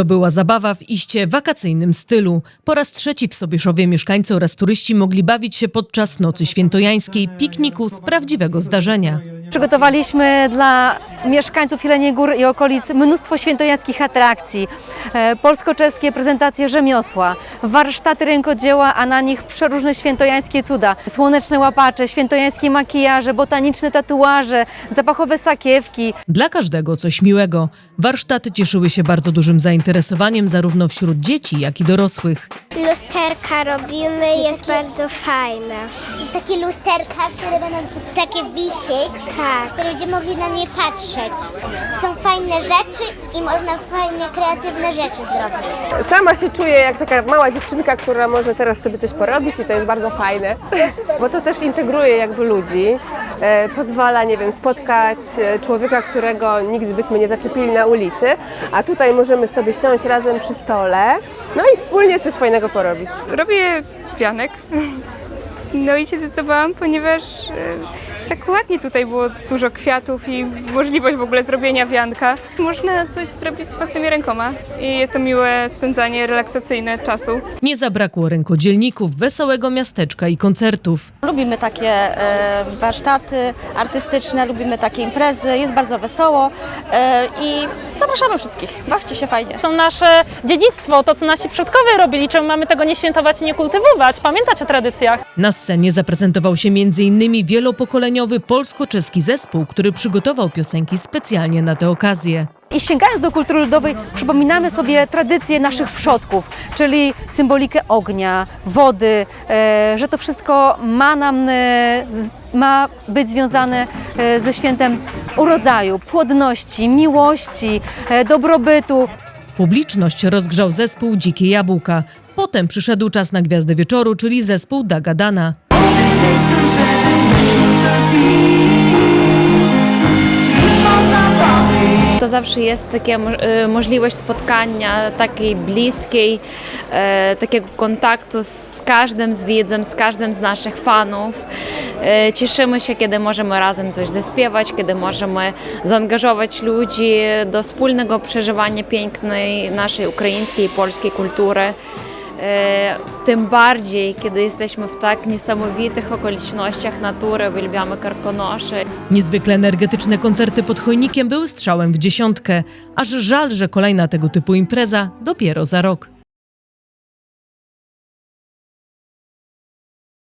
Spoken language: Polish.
To była zabawa w iście wakacyjnym stylu. Po raz trzeci w Sobieszowie mieszkańcy oraz turyści mogli bawić się podczas nocy świętojańskiej, pikniku z prawdziwego zdarzenia. Przygotowaliśmy dla mieszkańców Jeleniej Gór i okolic mnóstwo świętojańskich atrakcji, e, polsko-czeskie prezentacje rzemiosła, warsztaty rękodzieła, a na nich przeróżne świętojańskie cuda, słoneczne łapacze, świętojańskie makijaże, botaniczne tatuaże, zapachowe sakiewki. Dla każdego coś miłego. Warsztaty cieszyły się bardzo dużym zainteresowaniem zarówno wśród dzieci, jak i dorosłych. Lusterka robimy, jest bardzo fajne. Takie lusterka, które będą tu takie wisieć, Tak. które będziemy mogli na nie patrzeć. To są fajne rzeczy i można fajnie kreatywne rzeczy zrobić. Sama się czuję jak taka mała dziewczynka, która może teraz sobie coś porobić i to jest bardzo fajne, bo to też integruje jakby ludzi, e, pozwala, nie wiem, spotkać e, człowieka, którego nigdy byśmy nie zaczepili na ulicy, a tutaj możemy sobie siąść razem przy stole, no i wspólnie coś fajnego porobić. Robię wianek. No i się zdecydowałam, ponieważ e, tak ładnie tutaj było dużo kwiatów i możliwość w ogóle zrobienia wianka. Można coś zrobić własnymi rękoma i jest to miłe spędzanie relaksacyjne czasu. Nie zabrakło rękodzielników, wesołego miasteczka i koncertów. Lubimy takie e, warsztaty artystyczne, lubimy takie imprezy, jest bardzo wesoło e, i zapraszamy wszystkich. Bawcie się fajnie. To nasze dziedzictwo, to co nasi przodkowie robili, czemu mamy tego nie świętować i nie kultywować, pamiętać o tradycjach. Na scenie zaprezentował się m.in. wielopokoleniowy polsko-czeski zespół, który przygotował piosenki specjalnie na tę okazję. I sięgając do kultury ludowej, przypominamy sobie tradycje naszych przodków, czyli symbolikę ognia, wody, e, że to wszystko ma nam e, ma być związane e, ze świętem urodzaju, płodności, miłości, dobrobytu. Publiczność rozgrzał zespół Dzikie Jabłka. Potem przyszedł czas na gwiazdę wieczoru, czyli zespół Dagadana. To zawsze jest taka możliwość spotkania takiej bliskiej, e, takiego kontaktu z każdym z widzem, z każdym z naszych fanów. E, cieszymy się, kiedy możemy razem coś zaśpiewać, kiedy możemy zaangażować ludzi do wspólnego przeżywania pięknej naszej ukraińskiej i polskiej kultury. E, Tym bardziej, kiedy jesteśmy w tak niesamowitych okolicznościach natury, uwielbiamy karkonosze. Niezwykle energetyczne koncerty pod chojnikiem były strzałem w dziesiątkę. Aż żal, że kolejna tego typu impreza dopiero za rok.